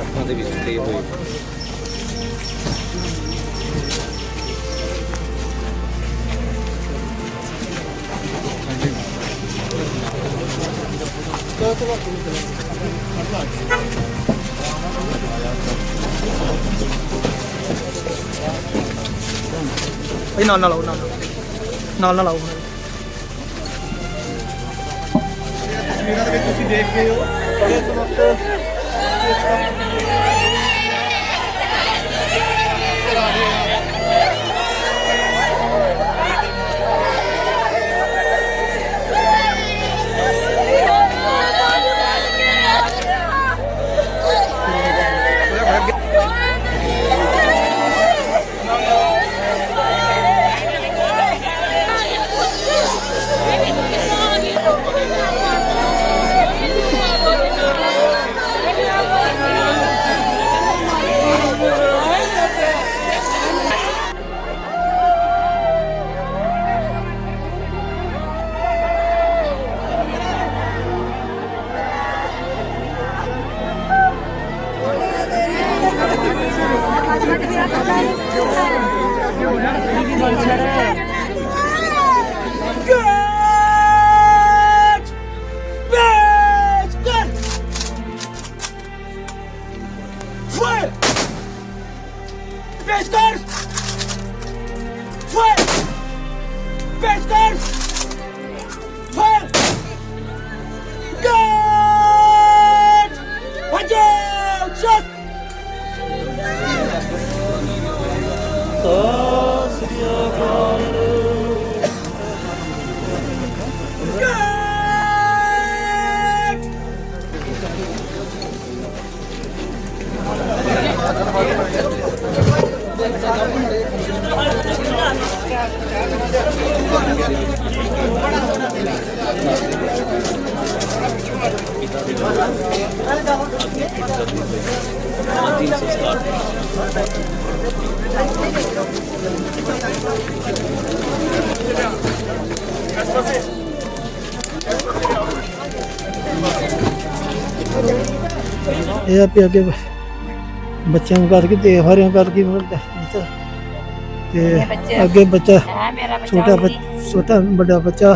ਅੱਖਾਂ ਦੇ ਵਿੱਚ ਤੇ ਹੋਏ ਇਹ ਨਾਲ ਨਾਲ ਆਓ ਨਾਲ ਨਾਲ ਨਾਲ ਨਾਲ ਆਓ। ਤਸਵੀਰਾਂ ਦੇ ਵਿੱਚ ਤੁਸੀਂ ਦੇਖ ਰਹੇ ਹੋ ਇਸ ਵਕਤ Deus. ছাড়া ਇਹ ਆ ਵੀ ਅੱਗੇ ਬੱਚਿਆਂ ਨੂੰ ਕਰਕੇ ਤੇ ਹਰਿਆਂ ਕਰਕੇ ਹੁੰਦਾ ਤੇ ਅੱਗੇ ਬੱਚਾ ਮੇਰਾ ਬੱਚਾ ਛੋਟਾ ਬੱਚ- ਛੋਟਾ ਵੱਡਾ ਬੱਚਾ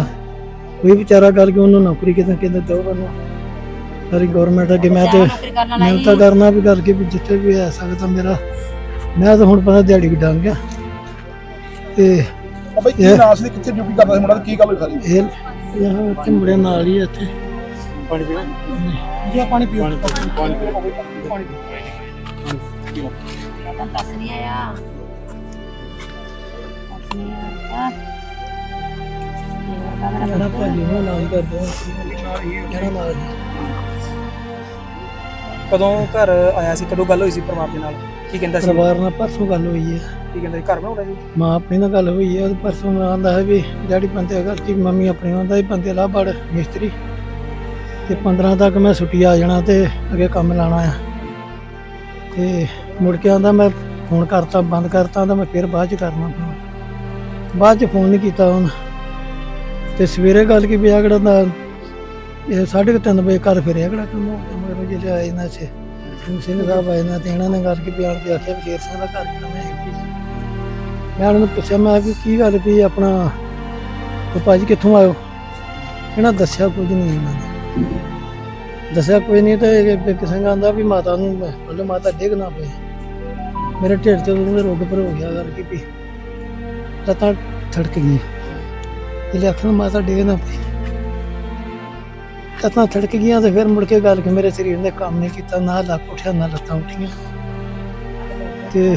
ਕੋਈ ਵਿਚਾਰਾ ਕਰਕੇ ਉਹਨੂੰ ਨੌਕਰੀ ਕਿਤੇ ਕਿਤੇ ਦੋ ਬੰਨੋ ਸਾਰੀ ਗਵਰਨਮੈਂਟ ਅੱਗੇ ਮੈਂ ਤੇ ਮਿਹਨਤ ਤਾਂ ਕਰਨਾ ਵੀ ਕਰਕੇ ਵੀ ਜਿੱਥੇ ਵੀ ਆ ਸਕਦਾ ਮੇਰਾ। ਮੈਂ ਤਾਂ ਹੁਣ ਪਤਾ ਦਿਹਾੜੀ ਵੀ ਡੰਗ ਗਿਆ ਤੇ ਬਾਈ ਕੀ ਨਾਮ ਸੀ ਕਿੱਥੇ ਡਿਊਟੀ ਕਰਦਾ ਸੀ ਮੁੰਡਾ ਤੇ ਕੀ ਗੱਲ ਹੋਈ ਸਾਰੀ? ਇਹ ਇਹ ਇੱਥੇ ਮੁੰਡੇ ਨਾਲ ਹੀ ਆ ਇੱਥੇ। ਪਾਣੀ ਪੀਣਾ ਜੀ ਪਾਣੀ ਪੀਓ ਪਾਣੀ ਪਾਣੀ ਪਾਣੀ ਤਾਂ ਦੱਸ ਨਹੀਂ ਆਇਆ। ਜਿਹੜਾ ਭਾਜੀ ਉਹ ਨਾਲ ਹੀ ਕਰਦੇ ਆ ਜਿਹੜਾ ਨਾਲ ਕਦੋਂ ਘਰ ਆਇਆ ਸੀ? ਕਦੋਂ ਗੱਲ ਹੋਈ ਸੀ ਪਰਮਾਰ ਦੇ ਨਾਲ? ਕੀ ਕਹਿੰਦਾ ਸੀ? ਪਰਿਵਾਰ ਨਾਲ ਪਰਸੋਂ ਗੱਲ ਹੋਈ ਹੈ। ਕੀ ਕਹਿੰਦਾ ਸੀ? ਘਰ ਬਣਾਉਂਦਾ ਸੀ? ਮਾਂ ਆਪਣੀ ਨਾਲ ਗੱਲ ਹੋਈ ਹੈ। ਉਹ ਪਰਸੋਂ ਨਾਲ ਆਂਦਾ ਹੈ ਵੀ ਡੈਡੀ ਬੰਦੇ ਘਰ ਦੀ ਮੰਮੀ ਆਪਣੀ ਆਂਦਾ ਹੀ ਬੰਦੇ ਲਾ ਬੜ ਮਿਸਤਰੀ। ਤੇ 15 ਤੱਕ ਮੈਂ ਛੁੱਟੀ ਆ ਜਾਣਾ ਤੇ ਅੱਗੇ ਕੰਮ ਲਾਣਾ ਆ। ਤੇ ਮੁੜ ਕੇ ਆਂਦਾ ਮੈਂ ਫੋਨ ਕਰਤਾ ਬੰਦ ਕਰਤਾ ਤਾਂ ਮੈਂ ਫਿਰ ਬਾਅਦ ਚ ਕਰਨਾ ਫੋਨ। ਬਾਅਦ ਚ ਫੋਨ ਨਹੀਂ ਕੀਤਾ ਹੁਣ ਤੇ ਸਵੇਰੇ ਗੱਲ ਕੀ ਪਿਆ ਕਿਹੜਾ ਦਾ ਇਹ 3:30 ਵਜੇ ਘਰ ਫਿਰਿਆ ਕਿਹੜਾ ਕੰਮ ਹੋ ਗਿਆ, ਮਗਰ ਜਿਹੜੇ ਆਏ ਨਾ ਸੇ ਸਿੰਘ ਸਿੰਘ ਸਾਹਿਬ ਆਏ ਨਾ ਤੇ ਇਹਨਾਂ ਨੇ ਗੱਲ ਕੀ ਬਿਆਨ ਕੇ ਆਖਿਆ ਵੀ ਸਿੰਘ ਦਾ ਘਰ ਕਿਹੜਾ ਮੈਂ ਮੈਂ ਉਹਨਾਂ ਨੂੰ ਪੁੱਛਿਆ, ਮੈਂ ਵੀ ਕੀ ਗੱਲ ਵੀ ਆਪਣਾ, ਉਹ ਭਾਜੀ ਕਿੱਥੋਂ ਆਇਓ? ਇਹਨਾਂ ਦੱਸਿਆ ਕੁਝ ਨਹੀਂ ਇਹਨਾਂ ਨੇ। ਦੱਸਿਆ ਕੋਈ ਨਹੀਂ ਤੇ ਇਹ ਕਿਸੇ ਕਹਿੰਦਾ ਵੀ ਮਾਤਾ ਨੂੰ, ਮਤਲਬ ਮਾਤਾ ਡਿੱਗ ਨਾ ਪਏ। ਮੇਰੇ ਢਿੱਡ ਤੇ ਉਹਨੂੰ ਰੋਗ ਪਰ ਹੋ ਗਿਆ ਕਰਕੇ ਵੀ। ਲੱਤਾਂ ਥੜਕ ਗਈ ਇਹ ਆਖਣ ਮਾਤਾ ਡਿੱਗ ਨਾ ਪਈ। ਲੱਤਾਂ ਥੜਕ ਗਈਆਂ ਤੇ ਫਿਰ ਮੁੜ ਕੇ ਗੱਲ ਕਿ ਮੇਰੇ ਸਰੀਰ ਨੇ ਕੰਮ ਨਹੀਂ ਕੀਤਾ ਨਾ ਲੱਕ ਉੱਠਿਆ ਨਾ ਲੱਤਾਂ ਉੱਠੀਆਂ। ਤੇ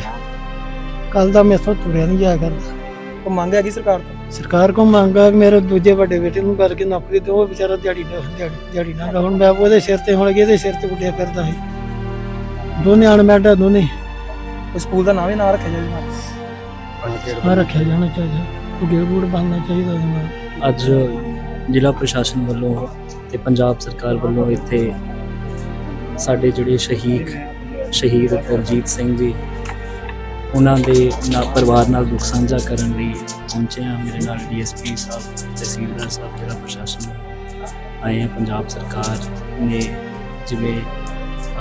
ਕੱਲ ਦਾ ਮੈਥੋਂ ਤੁਰਿਆ ਨਹੀਂ ਜਾ ਕਰਦਾ। ਉਹ ਮੰਗ ਹੈਗੀ ਸਰਕਾਰ ਤੋਂ? ਸਰਕਾਰ ਕੋ ਮੰਗਾ ਮੇਰੇ ਦੂਜੇ ਵੱਡੇ ਬੇਟੇ ਨੂੰ ਕਰਕੇ ਨੌਕਰੀ ਤੇ ਉਹ ਵਿਚਾਰਾ ਦਿਹਾੜੀ ਨਾ ਦਿਹਾੜੀ ਦਿਹਾੜੀ ਨਾ ਗਾ। ਹੁਣ ਮੈਂ ਉਹਦੇ ਸਿਰ ਤੇ ਹੁਣ ਇਹਦੇ ਸਿਰ ਤੇ ਉੱਡਿਆ ਫਿਰਦਾ ਸੀ। ਦੋਨੇ ਅਣਮੈਡਾ ਦੋਨੇ। ਉਹ ਸਕੂਲ ਦਾ ਨਾਮ ਹੀ ਨਾ ਰੱਖਿਆ ਜਾਵੇ। ਆ ਰੱਖਿਆ ਜਾਣਾ ਚਾਹੀਦਾ। ਉਹ ਗੇੜ ਬਣਨਾ ਚਾਹੀਦਾ ਉਹਦੇ ਨਾਲ ਅੱਜ ਜ਼ਿਲ੍ਹਾ ਪ੍ਰਸ਼ਾਸਨ ਵੱਲੋਂ ਤੇ ਪੰਜਾਬ ਸਰਕਾਰ ਵੱਲੋਂ ਇੱਥੇ ਸਾਡੇ ਜਿਹੜੇ ਸ਼ਹੀਦ ਸ਼ਹੀਦ ਦਲਜੀਤ ਸਿੰਘ ਜੀ ਉਹਨਾਂ ਦੇ ਨਾਲ ਪਰਿਵਾਰ ਨਾਲ ਦੁੱਖ ਸਾਂਝਾ ਕਰਨ ਲਈ ਪਹੁੰਚੇ ਆ ਮੇਰੇ ਨਾਲ ਡੀਐਸਪੀ ਸਾਹਿਬ ਤਹਿਸੀਲਦਾਰ ਸਾਹਿਬ ਜ਼ਿਲ੍ਹਾ ਪ੍ਰਸ਼ਾਸਨ ਆਏ ਆ ਪੰਜਾਬ ਸਰਕਾਰ ਨੇ ਜਿਵੇਂ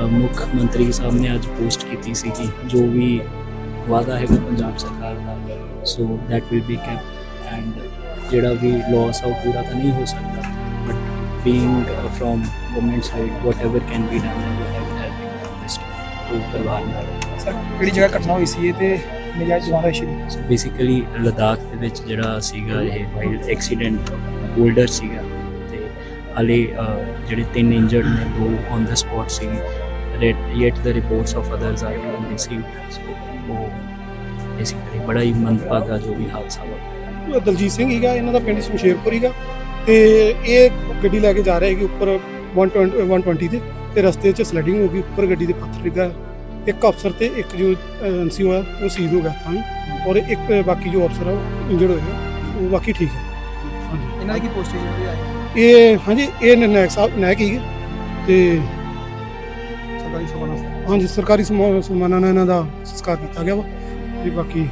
ਮੁੱਖ ਮੰਤਰੀ ਸਾਹਿਬ ਨੇ ਅੱਜ ਪੋਸਟ ਕੀਤੀ ਸੀ ਕਿ ਜੋ ਵੀ ਵਾਅਦਾ ਹੈਗਾ ਪੰਜਾਬ ਸਰਕਾਰ ਦਾ। So that will be kept and ਜਿਹੜਾ ਵੀ ਲਾਸ ਆ ਉਹ ਪੂਰਾ ਤਾਂ ਨਹੀਂ ਹੋ ਸਕਦਾ। But being from government side whatever can be done and whatever has been promised ਉਹ ਕਰਵਾਉਣਾ ਹੈ। ਸਰ ਕਿਹੜੀ ਜਗ੍ਹਾ ਘਟਨਾ ਹੋਈ ਸੀ ਇਹ ਤੇ ਨਜਾਇਜ਼ ਜਵਾਨ ਦਾ ਇਸ਼ੂ ਸੋ ਬੇਸਿਕਲੀ ਲਦਾਖ ਦੇ ਵਿੱਚ ਜਿਹੜਾ ਸੀਗਾ ਇਹ ਵਾਈਲਡ ਐਕਸੀਡੈਂਟ ਬੋਲਡਰ ਸੀਗਾ। ਤੇ ਹਾਲੇ ਜਿਹੜੇ ਤਿੰਨ ਇੰਜਰਡ ਨੇ ਦੋ on the spot C yet the reports of others are being received. So ਉਹ ਬੇਸਿਕਲੀ ਬੜਾ ਹੀ ਮੰਦਭਾਗਾ ਜੋ ਵੀ ਹਾਦਸਾ ਵਾ ਦਲਜੀਤ ਸਿੰਘ ਹੀਗਾ ਇਹਨਾਂ ਦਾ ਪਿੰਡ ਸ਼ਮਸ਼ੇਰਪੁਰ ਹੀਗਾ ਤੇ ਇਹ ਗੱਡੀ ਲੈ ਕੇ ਜਾ ਰਹੇ ਹੈਗੇ ਉੱਪਰ 120 120 ਤੇ ਤੇ ਰਸਤੇ 'ਚ ਸਲੈਡਿੰਗ ਹੋ ਗਈ ਉੱਪਰ ਗੱਡੀ ਦੇ ਪੱਥਰ ਡਿੱਗਾ ਇੱਕ ਅਫਸਰ ਤੇ ਇੱਕ ਜੋ ਐਨਸੀ ਹੋਇਆ ਉਹ ਸ਼ਹੀਦ ਹੋ ਗਿਆ ਤਾਂ ਹੀ ਔਰ ਇੱਕ ਬਾਕੀ ਜੋ ਅਫਸਰ ਆ ਉਹ ਇੰਜਰਡ ਹੋਇਆ ਉਹ ਬਾਕੀ ਠੀਕ ਹੈ ਹਾਂਜੀ ਇਹਨਾਂ ਦੀ ਕੀ ਪੋਸਟ ਜਿਹੜੀ ਆਈ ਇਹ ਹਾਂਜੀ ਇਹ ਨਾਇਕ ਸਾਹਿਬ ਨਾਇਕ ਹੀਗੇ ਤੇ ਸਰਕਾਰੀ ਸਭਾ ਹਾਂਜੀ, ਸਰਕਾਰੀ ਸਮਾ- ਸਨਮਾਨਾਂ ਨਾਲ ਇਹਨਾਂ ਦਾ ਸੰਸਕਾਰ ਕੀਤਾ ਗਿਆ ਵਾ ਤੇ ਬਾਕੀ